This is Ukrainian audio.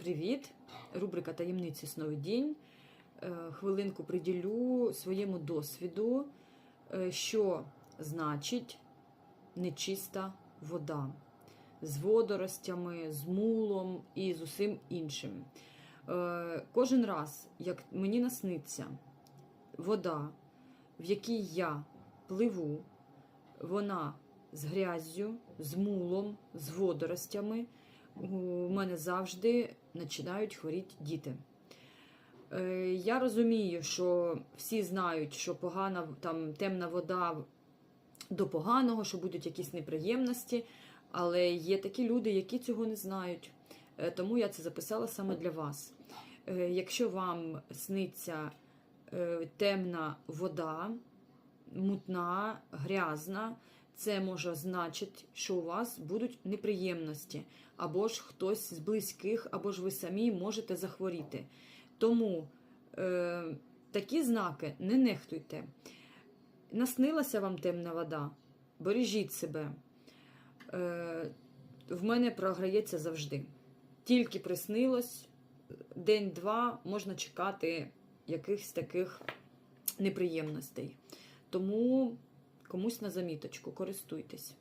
Привіт! Рубрика Таємниці сновидінь. Е, Хвилинку приділю своєму досвіду, е, що значить нечиста вода з водоростями, з мулом і з усім іншим. Е, Кожен раз, як мені насниться вода, в якій я пливу, вона з гряззю, з мулом, з водоростями. У мене завжди починають хворіти діти. Е, Я розумію, що всі знають, що погана там темна вода до поганого, що будуть якісь неприємності, але є такі люди, які цього не знають. Е, Тому я це записала саме для вас. Е, Якщо вам сниться темна вода, мутна, грязна, це може значити, що у вас будуть неприємності, або ж хтось з близьких, або ж ви самі можете захворіти. Тому е, такі знаки не нехтуйте. Наснилася вам темна вода, бережіть себе. Е, в мене програється завжди. Тільки приснилось, день-два можна чекати якихось таких неприємностей. Тому комусь на заміточку користуйтесь.